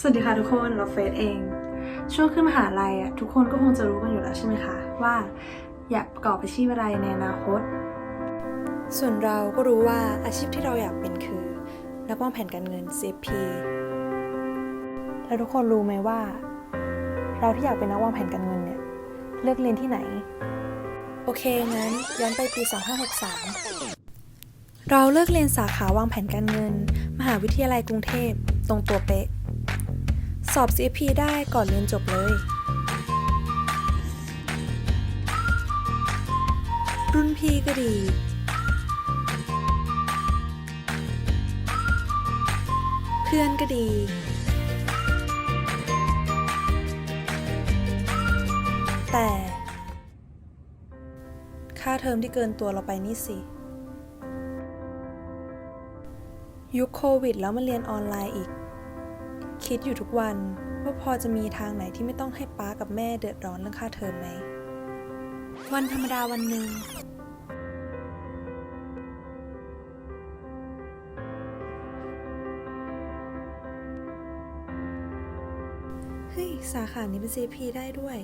สวัสดีค่ะทุกคนเราเฟซเอง ช่วงขึ้นมหาลัยอะทุกคนก็คงจะรู้กันอยู่แล้วใช่ไหมคะว่า อยากประกอบอาชีพอะไรในอนาคต ส่วนเราก็รู้ว่าอาชีพที่เราอยากเป็นคือ นักวางแผนการเงิน CFP แล้วทุกคนรู้ไหมว่า เราที่อยากเป็นนักวางแผนการเงินเนี่ยเลือกเรียนที่ไหน โอเคงั้นย้อนไปปี 2563 เราเลือกเรียนสาขาวางแผนการเงิน มหาวิทยาลัยกรุงเทพตรงตัวเป๊ะ สอบ CFP ได้ก่อนเรียนจบเลย รุ่นพี่ก็ดีเพื่อนก็ดี แต่ ค่าเทอมที่เกินตัวเราไปนี่สิ ยุคโควิดแล้วมาเรียนออนไลน์อีก คิดอยู่ทุกวันว่าพอจะมีทางไหนที่ไม่ต้องให้ป้ากับแม่เดือดร้อนเรื่องค่าเทอมไหม วันธรรมดาวันหนึ่งเฮ้ย สาขานี้เป็น CP ได้ด้วย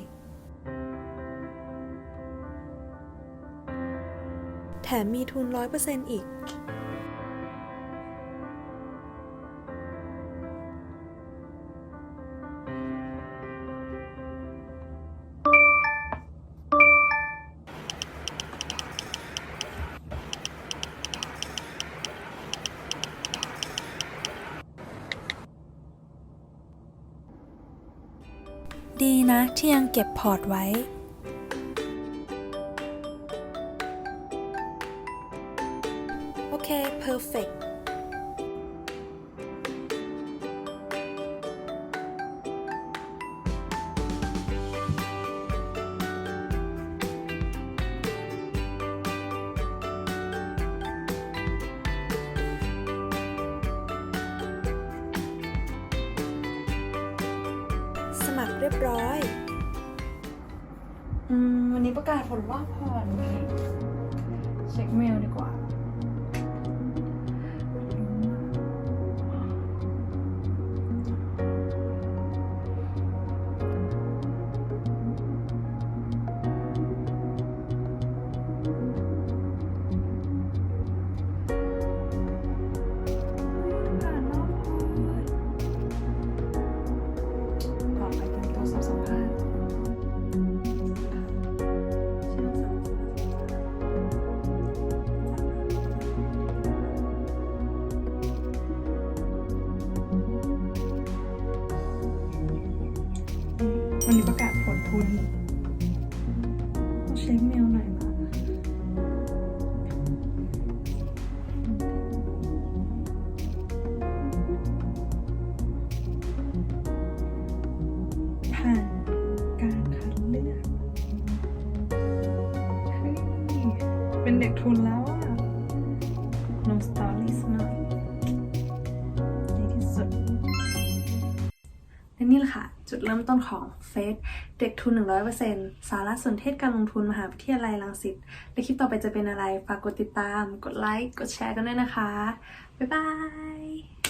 แถมมีทุน100%อีก ดีนะที่ยังเก็บพอร์ตไว้ โอเคเพอร์เฟกต์ มัครเรียบร้อย อืม วันนี้ประกาศผลว่าพอนเช็คเมลดีกว่า วันนี้ประกาศผลทุนต้องเช็คเมลหน่อยนะผ่านการคัดเลือกเฮ้ยเป็นเด็กทุนแล้วอะลงสตอ นี่แหละค่ะ จุดเริ่มต้นของเฟสเด็กทุน 100%สารสนเทศการลงทุนมหาวิทยาลัยรังสิตและคลิปต่อไปจะเป็นอะไร ฝากกดติดตาม กดไลค์ กดแชร์กันด้วยนะคะ บ๊ายบาย